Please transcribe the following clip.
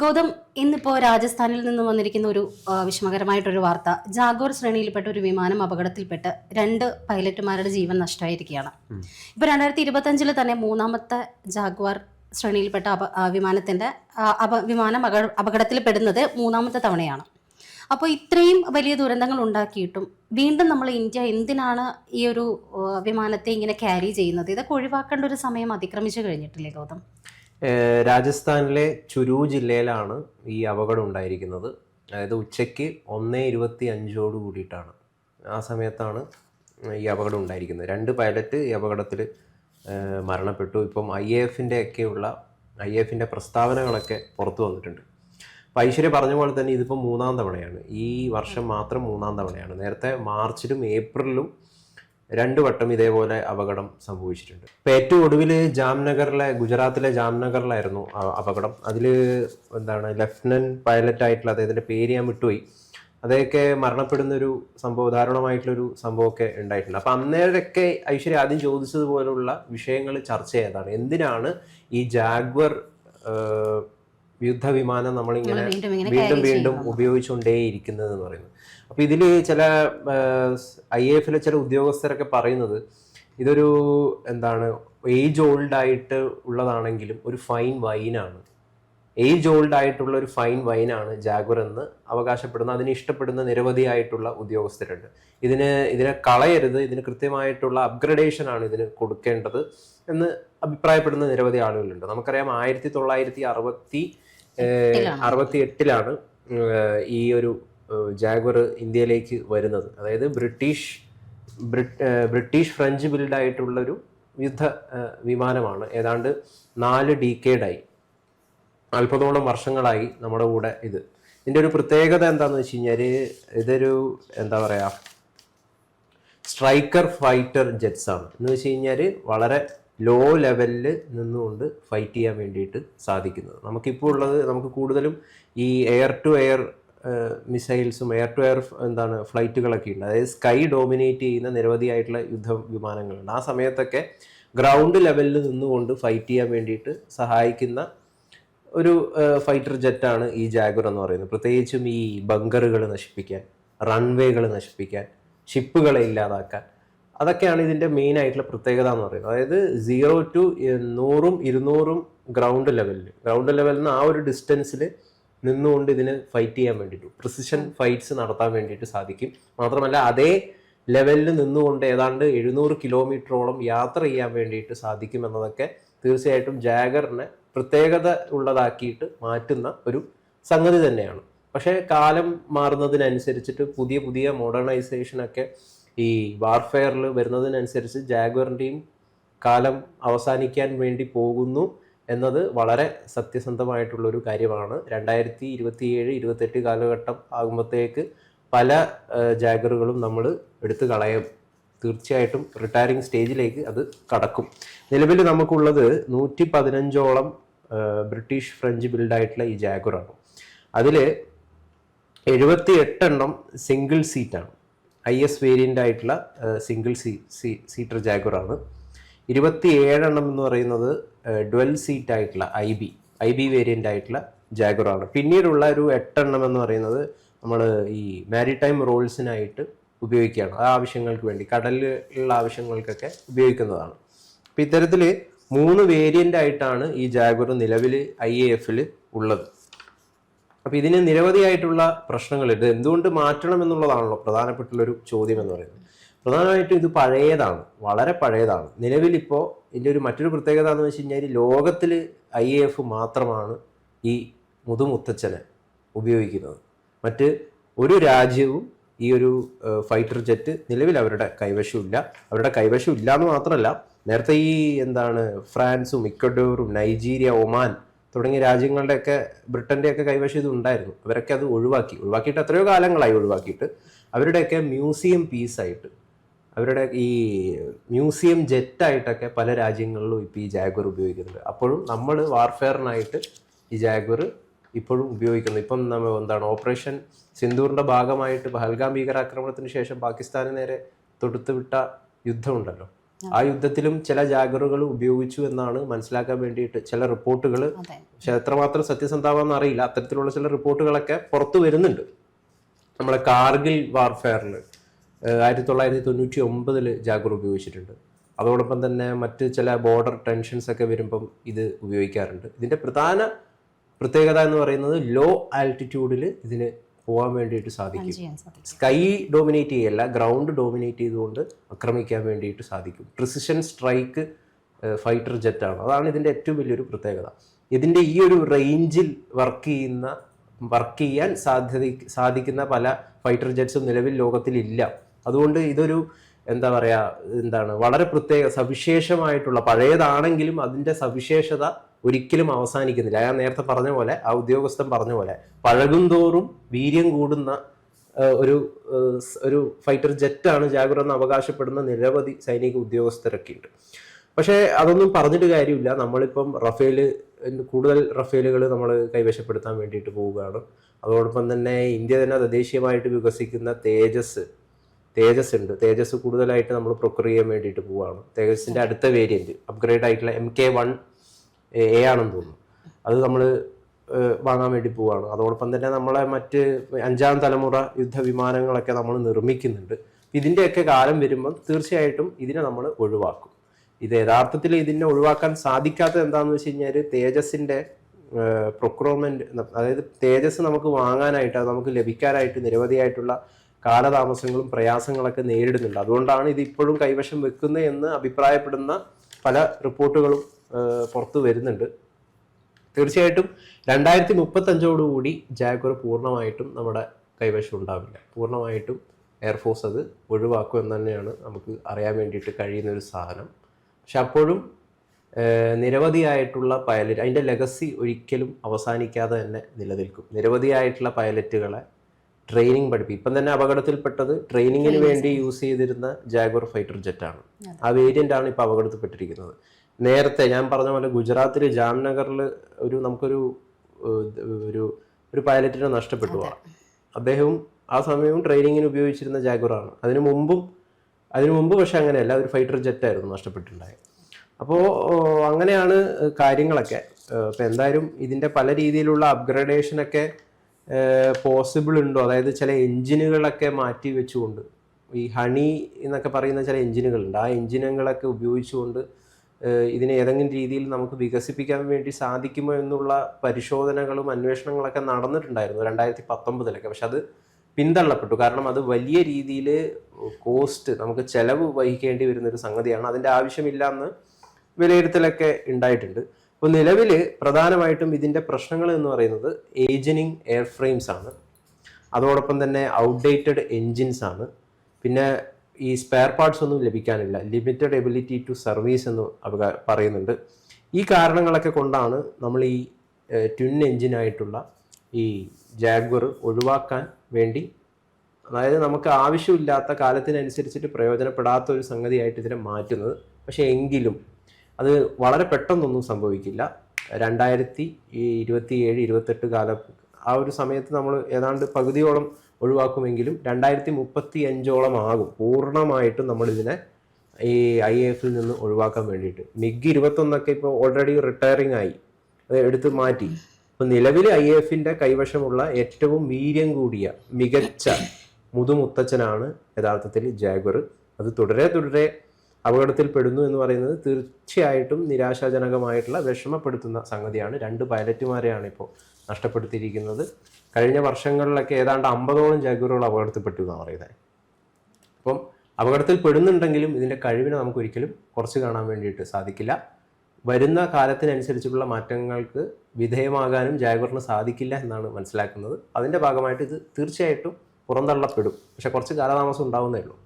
ഗൗതം ഇന്നിപ്പോ രാജസ്ഥാനിൽ നിന്ന് വന്നിരിക്കുന്ന ഒരു വിഷമകരമായിട്ടൊരു വാർത്ത. ജാഗോർ ശ്രേണിയിൽപ്പെട്ട ഒരു വിമാനം അപകടത്തിൽപ്പെട്ട് രണ്ട് പൈലറ്റുമാരുടെ ജീവൻ നഷ്ടമായിരിക്കുകയാണ്. ഇപ്പൊ രണ്ടായിരത്തി ഇരുപത്തഞ്ചിൽ തന്നെ മൂന്നാമത്തെ ജാഗ്വാർ ശ്രേണിയിൽപ്പെട്ട അപ വിമാനത്തിന്റെ അപ വിമാനം അപകടത്തിൽ പെടുന്നത് മൂന്നാമത്തെ തവണയാണ്. അപ്പോൾ ഇത്രയും വലിയ ദുരന്തങ്ങൾ ഉണ്ടാക്കിയിട്ടും വീണ്ടും നമ്മൾ ഇന്ത്യ എന്തിനാണ് ഈ ഒരു വിമാനത്തെ ഇങ്ങനെ ക്യാരി ചെയ്യുന്നത്? ഇതൊക്കെ ഒഴിവാക്കേണ്ട ഒരു സമയം അതിക്രമിച്ചു കഴിഞ്ഞിട്ടില്ലേ ഗൗതം? രാജസ്ഥാനിലെ ചുരു ജില്ലയിലാണ് ഈ അപകടം ഉണ്ടായിരിക്കുന്നത്. അതായത് ഉച്ചയ്ക്ക് ഒന്ന് ഇരുപത്തി അഞ്ചോട് കൂടിയിട്ടാണ്. ആ സമയത്താണ് ഈ അപകടം ഉണ്ടായിരിക്കുന്നത്. രണ്ട് പൈലറ്റ് ഈ അപകടത്തിൽ മരണപ്പെട്ടു. ഇപ്പം ഐ എ എഫിന്റെ ഒക്കെയുള്ള ഐ എ എഫിന്റെ പ്രസ്താവനകളൊക്കെ പുറത്തു വന്നിട്ടുണ്ട്. അപ്പോൾ ഐശ്വര്യ പറഞ്ഞ പോലെ തന്നെ ഇതിപ്പോൾ മൂന്നാം തവണയാണ്. ഈ വർഷം മാത്രം മൂന്നാം തവണയാണ്. നേരത്തെ മാർച്ചിലും ഏപ്രിലും രണ്ട് വട്ടം ഇതേപോലെ അപകടം സംഭവിച്ചിട്ടുണ്ട്. ഇപ്പം ഏറ്റവും ഒടുവിൽ ജാംനഗറിലെ ഗുജറാത്തിലെ ജാംനഗറിലായിരുന്നു അപകടം. അതിൽ എന്താണ് ലെഫ്റ്റനന്റ് പൈലറ്റ് ആയിട്ടുള്ള അദ്ദേഹത്തിന്റെ പേര് ഞാൻ വിട്ടുപോയി. അതൊക്കെ മരണപ്പെടുന്ന ഒരു സംഭവം ഉദാഹരണമായിട്ടുള്ളൊരു സംഭവമൊക്കെ ഉണ്ടായിട്ടുണ്ട്. അപ്പം അന്നേരമൊക്കെ ഐശ്വര്യ ആദ്യം ചോദിച്ചതുപോലുള്ള വിഷയങ്ങൾ ചർച്ച ചെയ്തതാണ്. എന്തിനാണ് ഈ ജാഗ്വർ യുദ്ധവിമാനം നമ്മളിങ്ങനെ വീണ്ടും വീണ്ടും ഉപയോഗിച്ചുകൊണ്ടേയിരിക്കുന്നത് എന്ന് പറയുന്നത് അപ്പോൾ ഇതിൽ ചില ഐ എഫിലെ ചില ഉദ്യോഗസ്ഥരൊക്കെ പറയുന്നത് ഇതൊരു എന്താണ് ഏജ് ഓൾഡ് ആയിട്ട് ഉള്ളതാണെങ്കിലും ഒരു ഫൈൻ വൈനാണ് ഏജ് ഓൾഡ് ആയിട്ടുള്ള ഒരു ഫൈൻ വൈനാണ് ജാഗുർ എന്ന് അവകാശപ്പെടുന്ന അതിന് ഇഷ്ടപ്പെടുന്ന നിരവധി ആയിട്ടുള്ള ഉദ്യോഗസ്ഥരുണ്ട്. ഇതിന് ഇതിനെ കളയരുത് ഇതിന് കൃത്യമായിട്ടുള്ള അപ്ഗ്രഡേഷൻ ആണ് ഇതിന് കൊടുക്കേണ്ടത് എന്ന് അഭിപ്രായപ്പെടുന്ന നിരവധി ആളുകളുണ്ട്. നമുക്കറിയാം ആയിരത്തി തൊള്ളായിരത്തി അറുപത്തി. അറുപത്തി എട്ടിലാണ് ഈ ഒരു ജാഗ്വർ ഇന്ത്യയിലേക്ക് വരുന്നത്. അതായത് ബ്രിട്ടീഷ് ബ്രിട്ടീഷ് ഫ്രഞ്ച് ബിൽഡായിട്ടുള്ളൊരു യുദ്ധ വിമാനമാണ്. ഏതാണ്ട് നാല് ഡീക്കേഡായി. അല്പതോളം വർഷങ്ങളായി നമ്മുടെ കൂടെ ഇത്. ഇതിന്റെ ഒരു പ്രത്യേകത എന്താണെന്ന് വെച്ച് കഴിഞ്ഞാൽ ഇതൊരു എന്താ പറയുക സ്ട്രൈക്കർ ഫൈറ്റർ ജെറ്റ്സ് ആണ് എന്ന് വെച്ച് കഴിഞ്ഞാൽ വളരെ ലോ ലെവലിൽ നിന്നുകൊണ്ട് ഫൈറ്റ് ചെയ്യാൻ വേണ്ടിയിട്ട് സാധിക്കുന്നത്. നമുക്കിപ്പോൾ ഉള്ളത് നമുക്ക് കൂടുതലും ഈ എയർ ടു എയർ മിസൈൽസും എയർ ടു എയർ എന്താണ് ഫ്ലൈറ്റുകളൊക്കെ ഉണ്ട്. അതായത് സ്കൈ ഡോമിനേറ്റ് ചെയ്യുന്ന നിരവധിയായിട്ടുള്ള യുദ്ധ വിമാനങ്ങളുണ്ട്. ആ സമയത്തൊക്കെ ഗ്രൗണ്ട് ലെവലിൽ നിന്നുകൊണ്ട് ഫൈറ്റ് ചെയ്യാൻ വേണ്ടിയിട്ട് സഹായിക്കുന്ന ഒരു ഫൈറ്റർ ജെറ്റാണ് ഈ ജാഗർ എന്ന് പറയുന്നത്. പ്രത്യേകിച്ചും ഈ ബങ്കറുകൾ നശിപ്പിക്കാൻ റൺവേകൾ നശിപ്പിക്കാൻ ഷിപ്പുകളെ ഇല്ലാതാക്കാൻ അതൊക്കെയാണ് ഇതിന്റെ മെയിൻ ആയിട്ടുള്ള പ്രത്യേകത എന്ന് പറയുന്നത്. അതായത് സീറോ ടു നൂറും ഇരുന്നൂറും ഗ്രൗണ്ട് ലെവലിൽ ഗ്രൗണ്ട് ലെവലിൽ നിന്ന് ആ ഒരു ഡിസ്റ്റൻസിൽ നിന്നുകൊണ്ട് ഇതിന് ഫൈറ്റ് ചെയ്യാൻ വേണ്ടിയിട്ട് പ്രിസിഷൻ ഫൈറ്റ്സ് നടത്താൻ വേണ്ടിയിട്ട് സാധിക്കും. മാത്രമല്ല അതേ ലെവലിൽ നിന്നുകൊണ്ട് ഏതാണ്ട് എഴുന്നൂറ് കിലോമീറ്ററോളം യാത്ര ചെയ്യാൻ വേണ്ടിയിട്ട് സാധിക്കും എന്നതൊക്കെ തീർച്ചയായിട്ടും ജാഗറിനെ പ്രത്യേകത ഉള്ളതാക്കിയിട്ട് മാറ്റുന്ന ഒരു സംഗതി തന്നെയാണ്. പക്ഷേ കാലം മാറുന്നതിനനുസരിച്ചിട്ട് പുതിയ പുതിയ മോഡേണൈസേഷനൊക്കെ ഈ വാർഫെയറിൽ വരുന്നതിനനുസരിച്ച് ജാഗ്വറിന്റെയും കാലം അവസാനിക്കാൻ വേണ്ടി പോകുന്നു എന്നത് വളരെ സത്യസന്ധമായിട്ടുള്ളൊരു കാര്യമാണ്. രണ്ടായിരത്തി ഇരുപത്തിയേഴ് ഇരുപത്തെട്ട് കാലഘട്ടം ആകുമ്പോഴത്തേക്ക് പല ജാഗറുകളും നമ്മൾ എടുത്തു കളയും. തീർച്ചയായിട്ടും റിട്ടയറിങ് സ്റ്റേജിലേക്ക് അത് കടക്കും. നിലവിൽ നമുക്കുള്ളത് നൂറ്റി പതിനഞ്ചോളം ബ്രിട്ടീഷ് ഫ്രഞ്ച് ബിൽഡായിട്ടുള്ള ഈ ജാഗുറാണ് അതിൽ എഴുപത്തി എട്ടെണ്ണം സിംഗിൾ സീറ്റാണ് ഐ എസ് വേരിയന്റ് ആയിട്ടുള്ള സിംഗിൾ സീ സീ സീറ്റർ ജാഗുറാണ് ഇരുപത്തി ഏഴെണ്ണം എന്ന് പറയുന്നത് ഡ്വൽ സീറ്റ് ആയിട്ടുള്ള I B I B variant ആയിട്ടുള്ള ജാഗുറാണ് പിന്നീടുള്ള ഒരു എട്ടെണ്ണം എന്ന് പറയുന്നത് നമ്മൾ ഈ മാരിടൈം റോൾസിനായിട്ട് ഉപയോഗിക്കുകയാണ്. ആ ആവശ്യങ്ങൾക്ക് വേണ്ടി കടലിലുള്ള ആവശ്യങ്ങൾക്കൊക്കെ ഉപയോഗിക്കുന്നതാണ്. അപ്പം ഇത്തരത്തിൽ മൂന്ന് വേരിയന്റ് ആയിട്ടാണ് ഈ ജാഗുർ നിലവിൽ ഐ എ എഫിൽ ഉള്ളത്. അപ്പോൾ ഇതിന് നിരവധിയായിട്ടുള്ള പ്രശ്നങ്ങളുണ്ട്. എന്തുകൊണ്ട് മാറ്റണം എന്നുള്ളതാണല്ലോ പ്രധാനപ്പെട്ടുള്ളൊരു ചോദ്യം എന്ന് പറയുന്നത്. പ്രധാനമായിട്ടും ഇത് പഴയതാണ്. വളരെ പഴയതാണ്. നിലവിലിപ്പോൾ ഇതിന്റെ ഒരു മറ്റൊരു പ്രത്യേകത എന്ന് വെച്ച് കഴിഞ്ഞാൽ ലോകത്തിൽ ഐ എഫ് മാത്രമാണ് ഈ മുതുമുത്തച്ഛനെ ഉപയോഗിക്കുന്നത്. മറ്റ് ഒരു രാജ്യവും ഈ ഒരു ഫൈറ്റർ ജെറ്റ് നിലവിൽ അവരുടെ കൈവശമില്ല അവരുടെ കൈവശം ഇല്ല എന്ന് മാത്രമല്ല നേരത്തെ ഈ എന്താണ് ഫ്രാൻസും ഇക്വഡോറും നൈജീരിയ ഒമാൻ തുടങ്ങിയ രാജ്യങ്ങളുടെയൊക്കെ ബ്രിട്ടന്റെയൊക്കെ കൈവശം ഇത് ഉണ്ടായിരുന്നു. അവരൊക്കെ അത് ഒഴിവാക്കി. ഒഴിവാക്കിയിട്ട് എത്രയോ കാലങ്ങളായി ഒഴിവാക്കിയിട്ട് അവരുടെയൊക്കെ മ്യൂസിയം പീസായിട്ട് അവരുടെ ഈ മ്യൂസിയം ജെറ്റായിട്ടൊക്കെ പല രാജ്യങ്ങളിലും ഇപ്പോൾ ഈ ജാഗ്വർ ഉപയോഗിക്കുന്നുണ്ട്. അപ്പോഴും നമ്മൾ വാർഫെയറിനായിട്ട് ഈ ജാഗ്വർ ഇപ്പോഴും ഉപയോഗിക്കുന്നു. ഇപ്പം നമ്മൾ എന്താണ് ഓപ്പറേഷൻ സിന്ധൂറിന്റെ ഭാഗമായിട്ട് പഹൽഗാം ഭീകരാക്രമണത്തിന് ശേഷം പാകിസ്ഥാന് നേരെ തൊടുത്തുവിട്ട യുദ്ധമുണ്ടല്ലോ. ആ യുദ്ധത്തിലും ചില ജാഗറുകൾ ഉപയോഗിച്ചു എന്നാണ് മനസ്സിലാക്കാൻ വേണ്ടിയിട്ട് ചില റിപ്പോർട്ടുകൾ. പക്ഷെ എത്രമാത്രം സത്യസന്ധമാണെന്ന് അറിയില്ല. അത്തരത്തിലുള്ള ചില റിപ്പോർട്ടുകളൊക്കെ പുറത്തു വരുന്നുണ്ട്. നമ്മളെ കാർഗിൽ വാർഫെയറിൽ ആയിരത്തി തൊള്ളായിരത്തി തൊണ്ണൂറ്റി ഒമ്പതിൽ ജാഗർ ഉപയോഗിച്ചിട്ടുണ്ട്. അതോടൊപ്പം തന്നെ മറ്റ് ചില ബോർഡർ ടെൻഷൻസ് ഒക്കെ വരുമ്പം ഇത് ഉപയോഗിക്കാറുണ്ട്. ഇതിന്റെ പ്രധാന പ്രത്യേകത എന്ന് പറയുന്നത് ലോ ആൾട്ടിറ്റ്യൂഡിൽ ഇതിന് പോകാൻ വേണ്ടിയിട്ട് സാധിക്കും. സ്കൈ ഡോമിനേറ്റ് ചെയ്യല്ല ഗ്രൗണ്ട് ഡോമിനേറ്റ് ചെയ്തുകൊണ്ട് ആക്രമിക്കാൻ വേണ്ടിയിട്ട് സാധിക്കും. പ്രിസിഷൻ സ്ട്രൈക്ക് ഫൈറ്റർ ജെറ്റാണ് അതാണ് ഇതിന്റെ ഏറ്റവും വലിയൊരു പ്രത്യേകത. ഇതിന്റെ ഈ ഒരു റേഞ്ചിൽ വർക്ക് ചെയ്യുന്ന വർക്ക് ചെയ്യാൻ സാധ്യത സാധിക്കുന്ന പല ഫൈറ്റർ ജെറ്റ്സും നിലവിൽ ലോകത്തിലില്ല. അതുകൊണ്ട് ഇതൊരു എന്താ പറയുക എന്താണ് വളരെ പ്രത്യേക സവിശേഷമായിട്ടുള്ള പഴയതാണെങ്കിലും അതിന്റെ സവിശേഷത ഒരിക്കലും അവസാനിക്കുന്നില്ല. ഞാൻ നേരത്തെ പറഞ്ഞ പോലെ ആ ഉദ്യോഗസ്ഥൻ പറഞ്ഞ പോലെ പഴകും തോറും വീര്യം കൂടുന്ന ഒരു ഒരു ഫൈറ്റർ ജെറ്റാണ് ജാഗുർ എന്ന് അവകാശപ്പെടുന്ന നിരവധി സൈനിക ഉദ്യോഗസ്ഥരൊക്കെ ഉണ്ട് പക്ഷേ അതൊന്നും പറഞ്ഞിട്ട് കാര്യമില്ല. നമ്മളിപ്പം റഫേൽ കൂടുതൽ റഫേലുകൾ നമ്മൾ കൈവശപ്പെടുത്താൻ വേണ്ടിയിട്ട് പോവുകയാണ്. അതോടൊപ്പം തന്നെ ഇന്ത്യ തന്നെ തദ്ദേശീയമായിട്ട് വികസിക്കുന്ന തേജസ് തേജസ് ഉണ്ട് തേജസ് കൂടുതലായിട്ട് നമ്മൾ പ്രൊക്യൂർ ചെയ്യാൻ വേണ്ടിയിട്ട് പോവുകയാണ്. തേജസിന്റെ അടുത്ത വേരിയന്റ് അപ്ഗ്രേഡ് ആയിട്ടുള്ള എം കെ വൺ എ ആണെന്ന് തോന്നുന്നു. അത് നമ്മൾ വാങ്ങാൻ വേണ്ടി പോവുകയാണ് അതോടൊപ്പം തന്നെ നമ്മളെ മറ്റ് അഞ്ചാം തലമുറ യുദ്ധ വിമാനങ്ങളൊക്കെ നമ്മൾ നിർമ്മിക്കുന്നുണ്ട് ഇതിന്റെയൊക്കെ കാലം വരുമ്പം തീർച്ചയായിട്ടും ഇതിനെ നമ്മൾ ഒഴിവാക്കും. ഇത് യഥാർത്ഥത്തിൽ ഇതിനെ ഒഴിവാക്കാൻ സാധിക്കാത്തത് എന്താണെന്ന് വെച്ച് കഴിഞ്ഞാൽ തേജസിന്റെ പ്രൊക്രോമെന്റ് അതായത് തേജസ് നമുക്ക് വാങ്ങാനായിട്ട് അത് നമുക്ക് ലഭിക്കാനായിട്ട് നിരവധിയായിട്ടുള്ള കാലതാമസങ്ങളും പ്രയാസങ്ങളൊക്കെ നേരിടുന്നുണ്ട്. അതുകൊണ്ടാണ് ഇത് ഇപ്പോഴും കൈവശം വെക്കുന്നത് എന്ന് അഭിപ്രായപ്പെടുന്ന പല റിപ്പോർട്ടുകളും പുറത്തു വരുന്നുണ്ട്. തീർച്ചയായിട്ടും രണ്ടായിരത്തി മുപ്പത്തഞ്ചോടുകൂടി ജാഗ്വർ പൂർണമായിട്ടും നമ്മുടെ കൈവശം ഉണ്ടാവില്ല. പൂർണമായിട്ടും എയർഫോഴ്സ് അത് ഒഴിവാക്കും എന്ന് തന്നെയാണ് നമുക്ക് അറിയാൻ വേണ്ടിയിട്ട് കഴിയുന്ന ഒരു സാധനം. പക്ഷെ അപ്പോഴും നിരവധിയായിട്ടുള്ള പൈലറ്റ് അതിന്റെ ലെഗസി ഒരിക്കലും അവസാനിക്കാതെ തന്നെ നിലനിൽക്കും. നിരവധിയായിട്ടുള്ള പൈലറ്റുകളെ ട്രെയിനിങ് പഠിപ്പിക്കും. ഇപ്പം തന്നെ അപകടത്തിൽപ്പെട്ടത് ട്രെയിനിങ്ങിന് വേണ്ടി യൂസ് ചെയ്തിരുന്ന ജാഗ്വർ ഫൈറ്റർ ജെറ്റാണ്. ആ വേരിയന്റ് ആണ് ഇപ്പോൾ അപകടത്തിൽപ്പെട്ടിരിക്കുന്നത്. നേരത്തെ ഞാൻ പറഞ്ഞ പോലെ ഗുജറാത്തിൽ ജാംനഗറിൽ ഒരു നമുക്കൊരു ഒരു ഒരു പൈലറ്റിനെ നഷ്ടപ്പെട്ടു. അദ്ദേഹവും ആ സമയവും ട്രെയിനിങ്ങിന് ഉപയോഗിച്ചിരുന്ന ജാഗുറാണ്. അതിനു മുമ്പും അതിനു മുമ്പ് പക്ഷെ അങ്ങനെയല്ല ഒരു ഫൈറ്റർ ജെറ്റായിരുന്നു നഷ്ടപ്പെട്ടിട്ടുണ്ടായത്. അപ്പോൾ അങ്ങനെയാണ് കാര്യങ്ങളൊക്കെ. അപ്പോൾ എന്തായാലും ഇതിന്റെ പല രീതിയിലുള്ള അപ്ഗ്രഡേഷനൊക്കെ പോസിബിൾ ഉണ്ടോ? അതായത് ചില എഞ്ചിനുകളൊക്കെ മാറ്റി വെച്ചുകൊണ്ട് ഈ ഹണി എന്നൊക്കെ പറയുന്ന ചില എഞ്ചിനുകളുണ്ട്. ആ എഞ്ചിനുകളൊക്കെ ഉപയോഗിച്ചുകൊണ്ട് ഇതിനെ ഏതെങ്കിലും രീതിയിൽ നമുക്ക് വികസിപ്പിക്കാൻ വേണ്ടി സാധിക്കുമോ എന്നുള്ള പരിശോധനകളും അന്വേഷണങ്ങളൊക്കെ നടന്നിട്ടുണ്ടായിരുന്നു രണ്ടായിരത്തി പത്തൊമ്പതിലൊക്കെ പക്ഷെ അത് പിന്തള്ളപ്പെട്ടു. കാരണം അത് വലിയ രീതിയിൽ കോസ്റ്റ് നമുക്ക് ചെലവ് വഹിക്കേണ്ടി വരുന്ന ഒരു സംഗതിയാണ്. അതിന്റെ ആവശ്യമില്ല എന്ന് വിലയിരുത്തലൊക്കെ ഉണ്ടായിട്ടുണ്ട്. അപ്പോൾ നിലവിൽ പ്രധാനമായിട്ടും ഇതിന്റെ പ്രശ്നങ്ങൾ എന്ന് പറയുന്നത് ഏജനിങ് എയർ ഫ്രെയിംസ് ആണ് അതോടൊപ്പം തന്നെ ഔട്ട്ഡേറ്റഡ് എൻജിൻസ് ആണ് പിന്നെ ഈ സ്പെയർ പാർട്സ് ഒന്നും ലഭിക്കാനില്ല. ലിമിറ്റഡ് എബിലിറ്റി ടു സർവീസ് എന്ന് പറയുന്നുണ്ട്. ഈ കാരണങ്ങളൊക്കെ കൊണ്ടാണ് നമ്മൾ ഈ ട്വിൻ എൻജിനായിട്ടുള്ള ഈ ജാഗ്വർ ഒഴിവാക്കാൻ വേണ്ടി അതായത് നമുക്ക് ആവശ്യമില്ലാത്ത കാലത്തിനനുസരിച്ചിട്ട് പ്രയോജനപ്പെടാത്ത ഒരു സംഗതിയായിട്ട് ഇതിനെ മാറ്റുന്നത്. പക്ഷേ എങ്കിലും അത് വളരെ പെട്ടെന്നൊന്നും സംഭവിക്കില്ല. രണ്ടായിരത്തി ഇരുപത്തി ഏഴ് ഇരുപത്തെട്ട് കാലം ആ ഒരു സമയത്ത് നമ്മൾ ഏതാണ്ട് പകുതിയോളം ഒഴിവാക്കുമെങ്കിലും രണ്ടായിരത്തി മുപ്പത്തി അഞ്ചോളം ആകും പൂർണമായിട്ടും നമ്മളിതിനെ ഈ ഐ എഫിൽ നിന്ന് ഒഴിവാക്കാൻ വേണ്ടിയിട്ട്. മിഗ് ഇരുപത്തൊന്നൊക്കെ ഇപ്പോൾ ഓൾറെഡി റിട്ടയറിംഗ് ആയി. അത് എടുത്ത് മാറ്റി. ഇപ്പൊ നിലവിൽ ഐ എഫിന്റെ കൈവശമുള്ള ഏറ്റവും വീര്യം കൂടിയ മികച്ച മുതുമുത്തച്ഛനാണ് യഥാർത്ഥത്തിൽ ജാഗ്വർ അത് തുടരെ തുടരെ അപകടത്തിൽ പെടുന്നു എന്ന് പറയുന്നത് തീർച്ചയായിട്ടും നിരാശാജനകമായിട്ടുള്ള വിഷമപ്പെടുത്തുന്ന സംഗതിയാണ്. രണ്ട് പൈലറ്റുമാരെയാണ് ഇപ്പോൾ നഷ്ടപ്പെടുത്തിയിരിക്കുന്നത്. കഴിഞ്ഞ വർഷങ്ങളിലൊക്കെ ഏതാണ്ട് അമ്പതോളം ജാഗ്വറുകൾ അപകടത്തിൽപ്പെട്ടു എന്നാണ് പറയുന്നത്. അപ്പം അപകടത്തിൽ പെടുന്നുണ്ടെങ്കിലും ഇതിന്റെ കഴിവിനെ നമുക്ക് ഒരിക്കലും കുറച്ച് കാണാൻ വേണ്ടിയിട്ട് സാധിക്കില്ല. വരുന്ന കാലത്തിനനുസരിച്ചുള്ള മാറ്റങ്ങൾക്ക് വിധേയമാകാനും ജാഗ്വറിന് സാധിക്കില്ല എന്നാണ് മനസ്സിലാക്കുന്നത്. അതിന്റെ ഭാഗമായിട്ട് ഇത് തീർച്ചയായിട്ടും പുറന്തള്ളപ്പെടും. പക്ഷെ കുറച്ച് കാലതാമസം ഉണ്ടാവുന്നേ ഉള്ളൂ.